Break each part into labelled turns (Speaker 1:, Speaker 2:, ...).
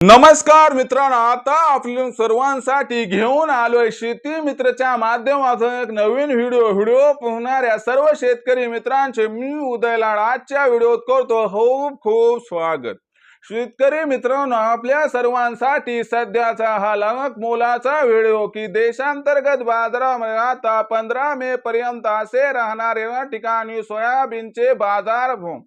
Speaker 1: नमस्कार मित्रांनो आता आपल्या सर्वांसाठी घेऊन आलोय शेती मित्रच्या माध्यमातून एक नवीन व्हिडिओ. व्हिडिओ पाहणाऱ्या सर्व शेतकरी मित्रांचे मी उदय लाड आजच्या व्हिडिओत करतो खूप खूप स्वागत. शेतकरी मित्रांनो आपल्या सर्वांसाठी सध्याचा हा लवक मोलाचा व्हिडिओ की देशांतर्गत बाजारामध्ये आता पंधरा मे पर्यंत असे राहणाऱ्या ठिकाणी सोयाबीनचे बाजार भाव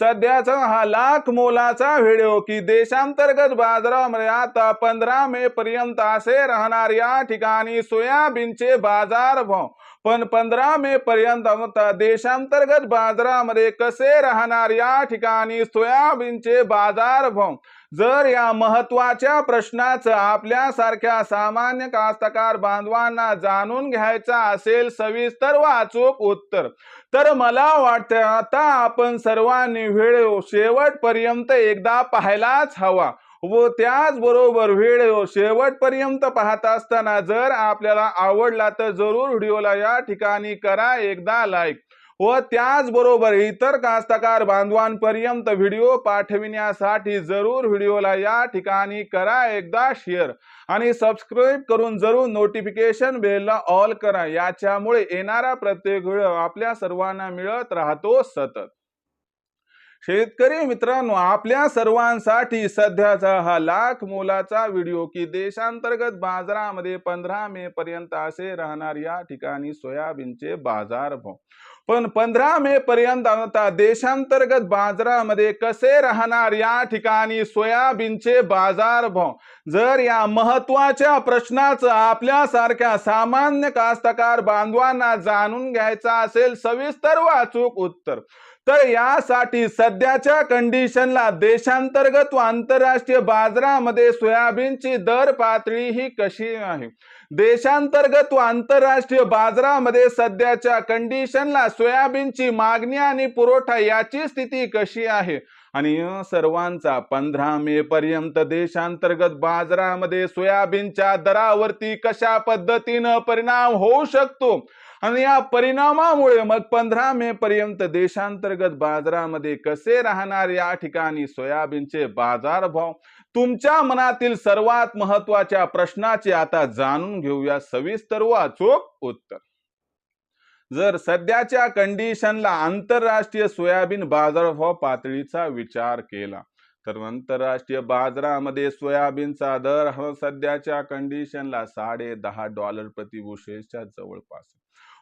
Speaker 1: सध्याचा हा लाख मोलाचा व्हिडिओ की देशांतर्गत बाजारामध्ये म्हणजे आता पंधरा मे पर्यंत असे राहणार या ठिकाणी सोयाबीनचे बाजार भाव. पण पंधरा मे पर्यंत देशांतर्गत बाजारामध्ये कसे राहणार या ठिकाणी सोयाबीनचे बाजार भाव? जर या महत्त्वाच्या प्रश्नाचं आपल्यासारख्या सामान्य कास्तकार बांधवांना जाणून घ्यायचा असेल सविस्तर व अचूक उत्तर. तर मला वाटतं आता आपण सर्वांनी व्हिडिओ शेवटपर्यंत एकदा पाहायलाच हवा व त्याचबरोबर व्हिडिओ शेवटपर्यंत पाहत असताना जर आपल्याला आवडला तर जरूर व्हिडिओला या ठिकाणी करा एकदा लाईक. व त्याचबरोबर इतर कास्तकार बांधवांपर्यंत व्हिडिओ पाठविण्यासाठी जरूर व्हिडिओला या ठिकाणी करा एकदा शेअर आणि सबस्क्राईब करून जरूर नोटिफिकेशन बेलला ऑल करा. याच्यामुळे येणारा प्रत्येक व्हिडिओ आपल्या सर्वांना मिळत राहतो सतत. शेतकरी मित्रांनो आपल्या सर्वांसाठी सध्याचा हा लाख मोलाचा व्हिडिओ की देशांतर्गत बाजारामध्ये पंधरा मे पर्यंत असे राहणार या ठिकाणी सोयाबीनचे बाजार भाव. पण पंधरा मे पर्यंत आता देशांतर्गत बाजारामध्ये कसे राहणार या ठिकाणी सोयाबीनचे बाजार भाव? जर या महत्त्वाच्या प्रश्नाचं आपल्यासारख्या सामान्य कास्तकार बांधवांना जाणून घ्यायचा असेल सविस्तर वाचूक उत्तर. तर यासाठी सध्याच्या कंडिशनला देशांतर्गत व आंतरराष्ट्रीय बाजारामध्ये सोयाबीनची दर पातळी ही कशी आहे? देशांतर्गत व आंतरराष्ट्रीय बाजारामध्ये सध्याच्या कंडिशनला सोयाबीनची मागणी आणि पुरवठा याची स्थिती कशी आहे? आणि सर्वांचा पंधरा मे पर्यंत देशांतर्गत बाजारामध्ये सोयाबीनच्या दरावरती कशा पद्धतीनं परिणाम होऊ शकतो? आणि या परिणामामुळे मग पंधरा मे पर्यंत देशांतर्गत बाजारामध्ये कसे राहणार? या ठिकाणी सोयाबीनचे बाजारभाव तुमच्या मनातील सर्वात महत्त्वाच्या प्रश्नाचे आता जाणून घेऊया सविस्तर वाचूक उत्तर. जर सध्याच्या कंडिशनला आंतरराष्ट्रीय सोयाबीन बाजारभाव पातळीचा विचार केला तर आंतरराष्ट्रीय बाजारामध्ये सोयाबीनचा दर हा सध्याच्या कंडिशनला साडे दहा डॉलर प्रति जवळपास.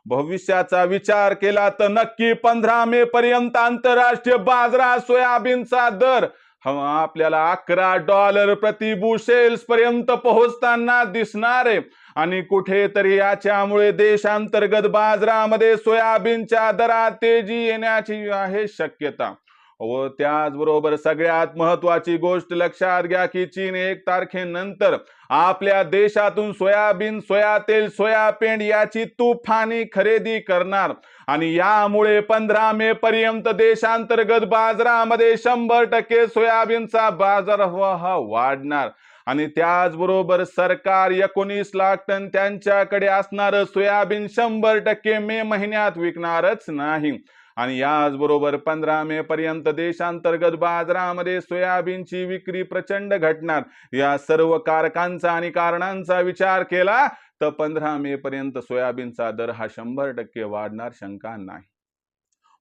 Speaker 1: भविष्याचा विचार केला तर नक्की पंधरा मे पर्यंत आंतरराष्ट्रीय बाजारात सोयाबीनचा दर आपल्याला अकरा डॉलर प्रति बुशेल्स पर्यंत पोहोचताना दिसणार आहे. आणि कुठेतरी याच्यामुळे देशांतर्गत बाजारामध्ये सोयाबीनच्या दरात तेजी येण्याची आहे शक्यता. व त्याचबरोबर सगळ्यात महत्वाची गोष्ट लक्षात घ्या की चीन एक तारखेनंतर आपल्या देशातून सोयाबीन सोया तेल सोया पेंड याची तुफानी खरेदी करणार. आणि यामुळे पंधरा मे पर्यंत देशांतर्गत बाजारामध्ये शंभर टक्के सोयाबीनचा बाजार हा वाढणार. आणि त्याचबरोबर सरकार एकोणीस लाख टन त्यांच्याकडे असणार सोयाबीन शंभर टक्के मे महिन्यात विकणारच नाही. आणि याचबरोबर पंधरा मे पर्यंत देशांतर्गत बाजारामध्ये सोयाबीनची विक्री प्रचंड घटणार. या सर्व कारकांचा आणि कारणांचा विचार केला तर पंधरा मे पर्यंत सोयाबीनचा दर हा शंभर टक्के वाढणार शंका नाही.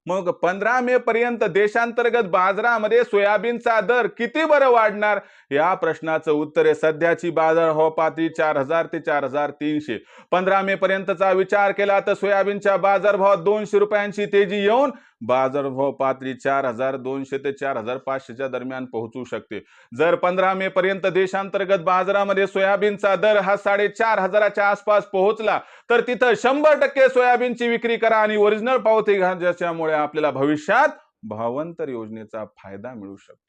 Speaker 1: मग पंधरा मे पर्यंत देशांतर्गत बाजारामध्ये सोयाबीनचा दर किती बरं वाढणार? या प्रश्नाचं उत्तर आहे सध्याची बाजार हो पातळी चार हजार ते चार हजार तीनशे. पंधरा मे पर्यंतचा विचार केला तर सोयाबीनच्या बाजारभावात दोनशे रुपयांची तेजी येऊन बाजारभाव पातळी चार हजार दोनशे ते चार हजार पाचशेच्या दरम्यान पोहोचू शकते. जर पंधरा मे पर्यंत देशांतर्गत बाजारामध्ये सोयाबीनचा दर हा साडेचार हजाराच्या आसपास पोहोचला तर तिथं शंभर टक्के सोयाबीनची विक्री करा आणि ओरिजिनल पावती घ्या ज्याच्यामुळे आपल्याला भविष्यात भावांतर योजनेचा फायदा मिळू शकतो.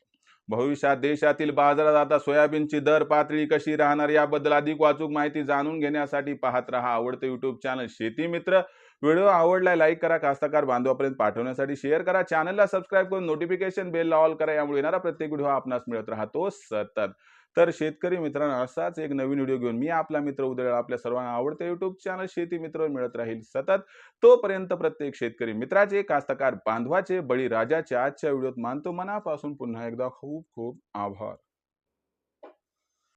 Speaker 1: भविष्यात देशातील बाजारात आता सोयाबीनची दर पातळी कशी राहणार याबद्दल अधिक वाचूक माहिती जाणून घेण्यासाठी पाहत रहा आवडते युट्यूब चॅनल शेती मित्र. व्हिडिओ आवडला लाईक करा कास्तकार बांधवापर्यंत पाठवण्यासाठी शेअर करा. चॅनलला सबस्क्राईब करून नोटिफिकेशन बेल ऑल करा. यामुळे येणारा प्रत्येक व्हिडिओ आपणास मिळत राहतो सतत. तर शेतकरी मित्रांनो असाच एक नवीन व्हिडिओ घेऊन मी आपला मित्र उदय आपल्या सर्वांना आवडते युट्यूब चॅनल शेती मित्र मिळत राहील सतत. तोपर्यंत प्रत्येक शेतकरी मित्राचे कास्तकार बांधवाचे बळी राजाचे आजच्या व्हिडिओत मानतो मनापासून पुन्हा एकदा खूप खूप आभार.